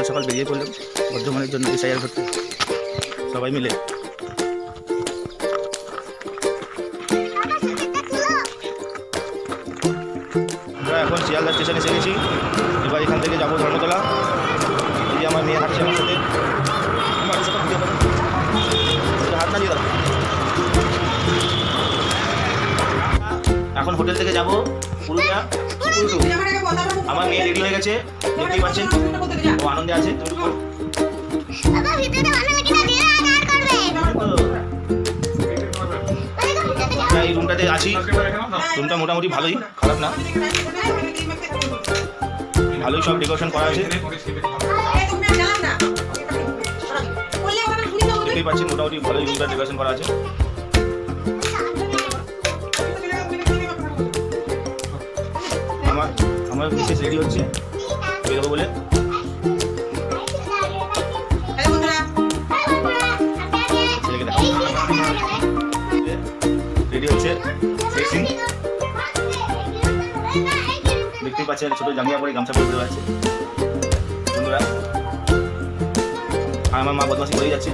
সকাল সকাল বেরিয়ে পড়লাম। বর্ধমানের জন্য এসআইআর করতে। সবাই মিলে। আমরা এখন শিয়ালদা স্টেশনে এসে গেছি এবার এখান থেকে যাব ধর্মতলা। এই আমার মেয়ে হাঁটছে আমার সাথে। হাত না এখন হোটেল থেকে যাব পুরুলিয়া। আমার মেয়ে রেডি হয়ে গেছে দেখতেই পাচ্ছেন ও আনন্দে আছে এই রুমটাতে আছি। রুমটা মোটামুটি ভালোই খারাপ না। ভালোই সব ডেকোরেশন করা আছে। দেখতেই পাচ্ছেন মোটামুটি ভালোই রুমটা ডেকোরেশন করা আছে। আমার বিশেষ রেডি হচ্ছে বেরোবো বলে। রেডি হচ্ছে ড্রেসিং দেখতেই পাচ্ছেন ছোট জামিয়া পরে গামছা পরে বেরো আছে। বন্ধুরা আর আমার মা বদমাসি করেই যাচ্ছে।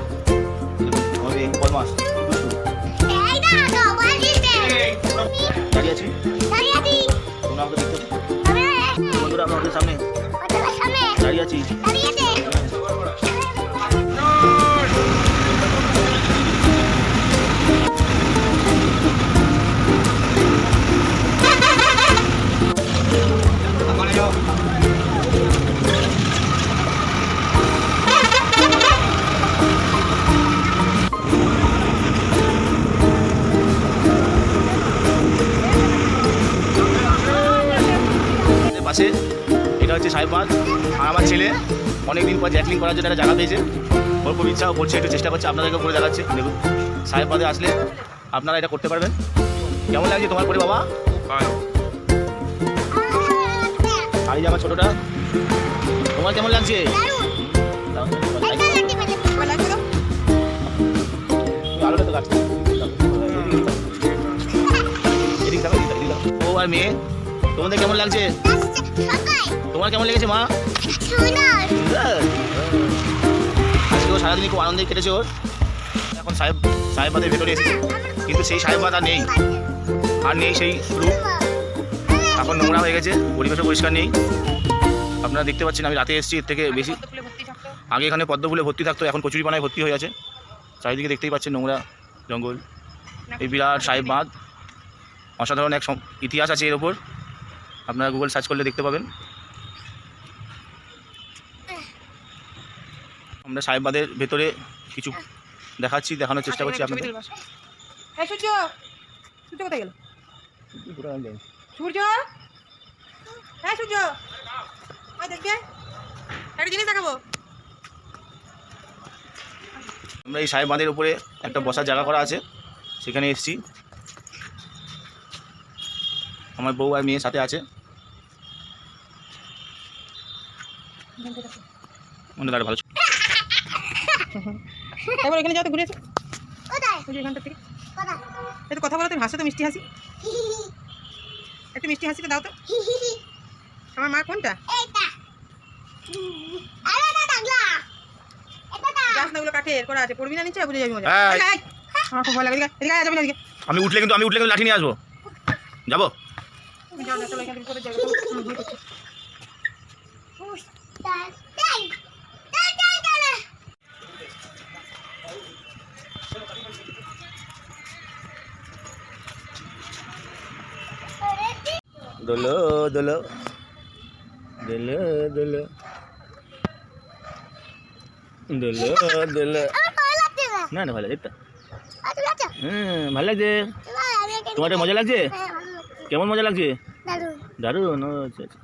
বদমাস দুষ্টু। দাঁড়িয়ে আছি। তোমরা আমাকে দেখতে বন্ধুরা আমরা ওদের সামনে দাঁড়িয়ে আছি। হচ্ছে সাহেবাদ আর আমার ছেলে অনেকদিন পর জ্যাকলিং করার জন্য একটা জায়গা পেয়েছে। ওর খুব ইচ্ছা ও করছে একটু চেষ্টা করছে আপনাদেরকেও করে দেখাচ্ছে। দেখুন সাহেবাদে আসলে আপনারা এটা করতে পারবেন। কেমন লাগছে তোমার করে বাবা? আর আমার ছোটোটা তোমার কেমন লাগছে? থাকো। ও আর মেয়ে তোমাদের কেমন লাগছে? তোমার কেমন লেগেছে, মা? আজকে ও সারাদিনই খুব আনন্দে কেটেছে ওর। এখন সাহেব সাহেবাদের ভেতরে এসেছে। কিন্তু সেই সাহেবাদ আর নেই। আর নেই সেই রূপ। এখন নোংরা হয়ে গেছে। পরিবেশও পরিষ্কার নেই। আপনারা দেখতে পাচ্ছেন, আমি রাতে এসেছি, এর থেকে বেশি। আগে এখানে পদ্ম ফুলে ভর্তি থাকতো, এখন কচুরিপানায় ভর্তি হয়ে আছে। চারিদিকে দেখতেই পাচ্ছেন নোংরা জঙ্গল। এই বিরাট সাহেব বাঁধ অসাধারণ এক ইতিহাস আছে এর ওপর। আপনারা গুগল সার্চ করলে দেখতে পাবেন। আমরা সাহেববাদের ভেতরে কিছু দেখাচ্ছি দেখানোর চেষ্টা করছি আপনাদের। সূর্য! সূর্য কোথায় গেল? সূর্য! হ্যাঁ সূর্য! দেখবে। একটা জিনিস দেখাবো। আমরা এই সাহেব বাঁধের উপরে একটা বসার জায়গা করা আছে সেখানে এসেছি। আমার বউ আর মেয়ে সাথে আছে। মনে ভালো একবার এখানে যাও তো ঘুরে এখানটা থেকে। একটু কথা বলো তুমি হাসো তো মিষ্টি হাসি। একটু মিষ্টি হাসিটা দাও তো। আমার মা কোনটা? আমি উঠলে কিন্তু আমি উঠলে কিন্তু লাঠি নিয়ে আসব। যাব? যাও না চলো এখান থেকে দোলো দোলো। দোলো দোলো। দোলো দোলো। না না ভালো দেখতে। হ্যাঁ ভালো লাগছে? তোমার মজা লাগছে? কেমন মজা লাগছে? দারুণ। ও আচ্ছা আচ্ছা।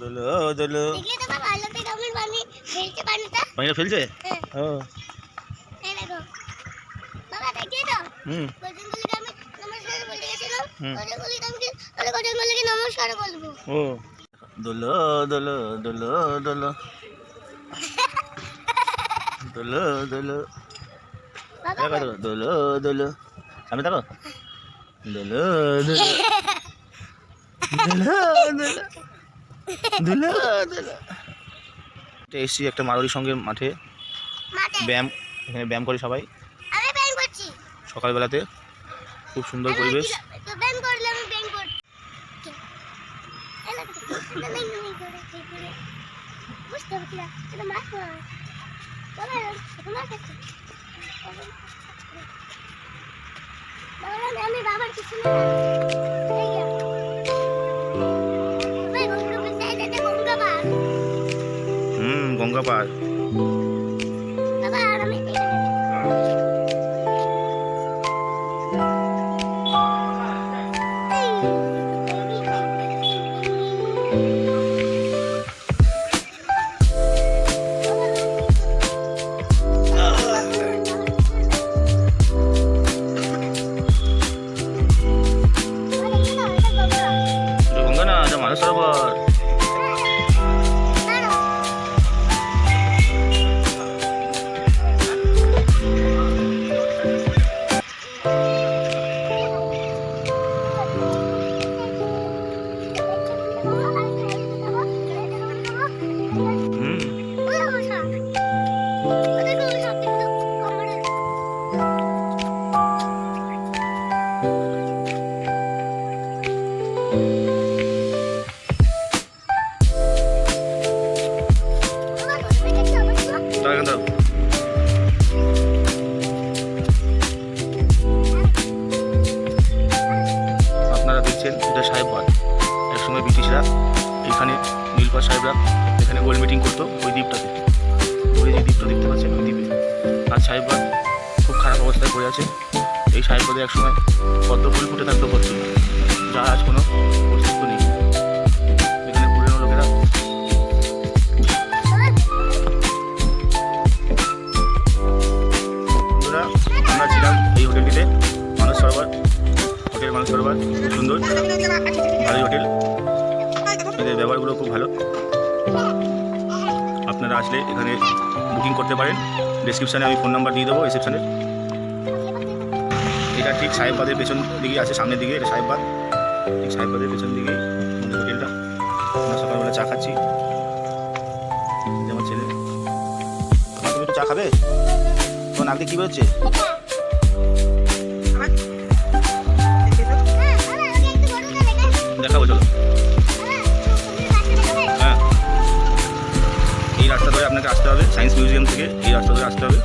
দোলো দোলো। পানিটা ফেলছে? ও। হুম। হুম। নমস্কার বলব? ও। দোলো দোলো দোলো দোলো। দোলো দোলো। দোলো দোলো। সামনে দেখো দোলো দোলো। এসছি একটা মারুরি সঙ্গে মাঠে। ব্যায়াম এখানে ব্যায়াম করে সবাই। আমি সকালবেলাতে। খুব সুন্দর পরিবেশ। তো ব্যাং করলে আমি ব্যাং করছি এলা তো না নাই নাই করে কি করে। বুঝতে পারছি না এটা মাছ না। বাবা মাছ আছে। আমি বাবার কিছু না। হুম, গঙ্গা আপনারা দেখছেন এটা সাহেববাদ একসময় ব্রিটিশরা এখানে নীলপাল সাহেবরা এখানে গোল মিটিং করতো ওই দ্বীপটাতে। ওই যে দ্বীপটা দেখতে পাচ্ছেন ওই দ্বীপে। আর সাহেববাদ খুব খারাপ অবস্থায় পড়ে আছে। এই সাহেববাদে একসময় পদ্ম ফুল ফুটে থাকতো ভর্তি যার আজ কোনো অস্তিত্ব নেই। এখানে আমরা ছিলাম এই হোটেলটিতে। মানস সরোবর। হোটেল মানস সরোবর। খুব সুন্দর। ভালোই হোটেল। এদের ব্যবহারগুলো খুব ভালো। আপনারা আসলে এখানে বুকিং করতে পারেন। ডিসক্রিপশানে আমি ফোন নাম্বার দিয়ে দেবো রিসেপশানে এটা ঠিক সাহেববাদের পেছন দিকে আছে, সামনের দিকে, এটা সাহেববাদ ঠিক সাহেববাদের পেছন দিকে। হোটেলটা আমরা সকালবেলা চা খাচ্ছি। আমার ছেলে। তুমি চা খাবে? তোমার নাকে কী বেরোচ্ছে দেখাবো, চলো। হ্যাঁ। এই রাস্তা ধরে আপনাকে আসতে হবে। সায়েন্স মিউজিয়াম থেকে এই রাস্তা ধরে আসতে হবে।